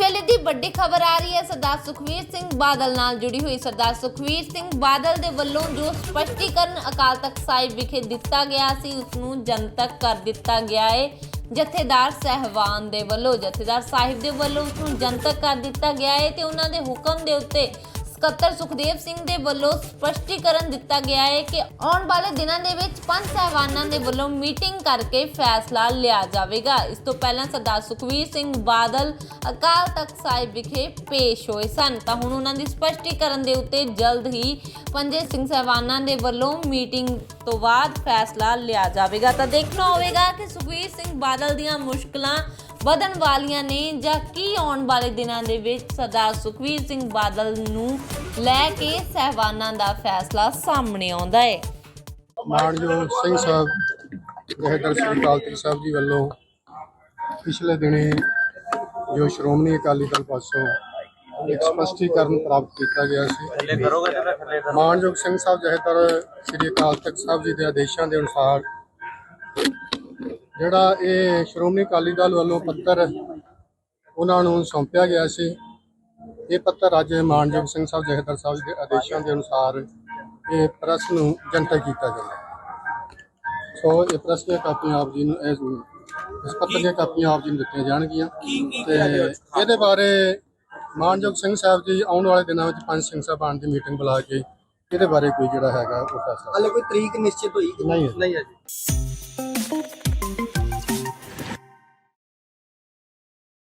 ਵੇਲੇ ਦੀ ਵੱਡੀ ਖਬਰ ਆ ਰਹੀ ਹੈ। ਸਰਦਾਰ ਸੁਖਵੀਰ ਸਿੰਘ ਬਾਦਲ ਨਾਲ ਜੁੜੀ ਹੋਈ ਸਰਦਾਰ ਸੁਖਵੀਰ ਸਿੰਘ ਬਾਦਲ ਦੇ ਵੱਲੋਂ ਜੋ ਸਪਸ਼ਟੀਕਰਨ ਅਕਾਲ ਤਖਤ ਸਾਹਿਬ ਵਿਖੇ ਦਿੱਤਾ ਗਿਆ ਸੀ ਉਸ ਨੂੰ ਜਨਤਕ ਕਰ ਦਿੱਤਾ ਗਿਆ ਹੈ ਜਥੇਦਾਰ ਸਹਿਵਾਨ ਦੇ ਵੱਲੋਂ, ਜਥੇਦਾਰ ਸਾਹਿਬ ਦੇ ਵੱਲੋਂ ਉਸ ਨੂੰ ਜਨਤਕ ਕਰ ਦਿੱਤਾ ਗਿਆ ਹੈ ਤੇ ਉਹਨਾਂ ਦੇ ਹੁਕਮ ਦੇ ਉੱਤੇ ਸਕੱਤਰ ਸੁਖਦੇਵ ਸਿੰਘ ਦੇ ਵੱਲੋਂ ਸਪਸ਼ਟੀਕਰਨ ਦਿੱਤਾ ਗਿਆ ਹੈ ਕਿ ਆਉਣ ਵਾਲੇ ਦਿਨਾਂ ਦੇ ਵਿੱਚ ਪੰਜ ਸਹਿਬਾਨਾਂ ਦੇ ਵੱਲੋਂ ਮੀਟਿੰਗ ਕਰਕੇ ਫੈਸਲਾ ਲਿਆ ਜਾਵੇਗਾ। ਇਸ ਤੋਂ ਪਹਿਲਾਂ ਸਰਦਾਰ ਸੁਖਵੀਰ ਸਿੰਘ ਬਾਦਲ ਅਕਾਲ ਤਖਤ ਸਾਹਿਬ ਵਿਖੇ ਪੇਸ਼ ਹੋਏ ਸਨ। ਤਾਂ ਹੁਣ ਉਹਨਾਂ ਦੀ ਸਪਸ਼ਟੀਕਰਨ ਦੇ ਉੱਤੇ ਜਲਦ ਹੀ ਪੰਜੇ ਸਿੰਘ ਸਹਿਬਾਨਾਂ ਦੇ ਵੱਲੋਂ ਮੀਟਿੰਗ ਤੋਂ ਬਾਅਦ ਫੈਸਲਾ ਲਿਆ ਜਾਵੇਗਾ। ਤਾਂ ਦੇਖਣਾ ਹੋਵੇਗਾ ਕਿ ਸੁਖਵੀਰ ਸਿੰਘ ਬਾਦਲ ਦੀਆਂ ਮੁਸ਼ਕਲਾਂ ਵਧਣ ਵਾਲੀਆਂ ਨੇ ਜਾਂ ਕੀ ਆਉਣ ਵਾਲੇ ਦਿਨਾਂ ਦੇ ਵਿੱਚ ਸਰਦਾਰ ਸੁਖਵੀਰ ਸਿੰਘ ਬਾਦਲ ਨੂੰ ਲੈ ਕੇ ਸਹਿਬਾਨਾਂ ਦਾ ਫੈਸਲਾ ਸਾਹਮਣੇ ਆਉਂਦਾ ਹੈ ਮਾਨਯੋਗ ਸਿੰਘ ਸਾਹਿਬ ਜਹੇਦਾਰ ਸ੍ਰੀ ਅਕਾਲ ਤਖਤ ਸਾਹਿਬ ਜੀ ਵੱਲੋਂ ਪਿਛਲੇ ਦਿਨੀ ਜੋ ਸ਼੍ਰੋਮਣੀ ਅਕਾਲੀ ਦਲ ਪਾਸੋਂ ਇੱਕ ਸਪਸ਼ਟੀਕਰਨ ਪ੍ਰਾਪਤ ਕੀਤਾ ਗਿਆ ਸੀ। ਮਾਨਯੋਗ ਸਿੰਘ ਸਾਹਿਬ ਜਹੇਦਾਰ ਸ੍ਰੀ ਅਕਾਲ ਤਖਤ ਸਾਹਿਬ ਜੀ ਦੇ ਆਦੇਸ਼ਾਂ ਦੇ ਅਨੁਸਾਰ ਜਿਹੜਾ ਇਹ ਸ਼੍ਰੋਮਣੀ ਅਕਾਲੀ ਦਲ ਵੱਲੋਂ ਪੱਤਰ ਉਹਨਾਂ ਨੂੰ ਸੌਂਪਿਆ ਗਿਆ ਸੀ ਇਹ ਪੱਤਰ ਅੱਜ ਮਾਨਯੋਗ ਸਿੰਘ ਸਾਹਿਬ ਜਹੇਦਾਰ ਸਾਹਿਬ ਦੇ ਆਦੇਸ਼ਾਂ ਦੇ ਅਨੁਸਾਰ ਇਹ ਪ੍ਰੈਸ ਨੂੰ ਜਨਤਕ ਕੀਤਾ ਜਾਂਦਾ ਸੋ ਇਹ ਪ੍ਰੈਸ ਦੀਆਂ ਕਾਪੀਆਂ ਆਪ ਜੀ ਨੂੰ ਇਸ ਇਸ ਪੱਤਰ ਦੀਆਂ ਕਾਪੀਆਂ ਆਪ ਜੀ ਨੂੰ ਦਿੱਤੀਆਂ ਜਾਣਗੀਆਂ ਤੇ ਇਹਦੇ ਬਾਰੇ ਮਾਨਯੋਗ ਸਿੰਘ ਸਾਹਿਬ ਜੀ ਆਉਣ ਵਾਲੇ ਦਿਨਾਂ ਵਿੱਚ ਪੰਜ ਸਿੰਘ ਸਾਹਿਬਾਨ ਦੀ ਮੀਟਿੰਗ ਬੁਲਾ ਕੇ ਇਹਦੇ ਬਾਰੇ ਕੋਈ ਜਿਹੜਾ ਹੈਗਾ ਉਹ ਫੈਸਲਾ ਹਾਲੇ ਕੋਈ ਤਰੀਕ ਨਿਸ਼ਚਿਤ ਹੋਈ ਨਹੀਂ ਹੈ ਜੀ।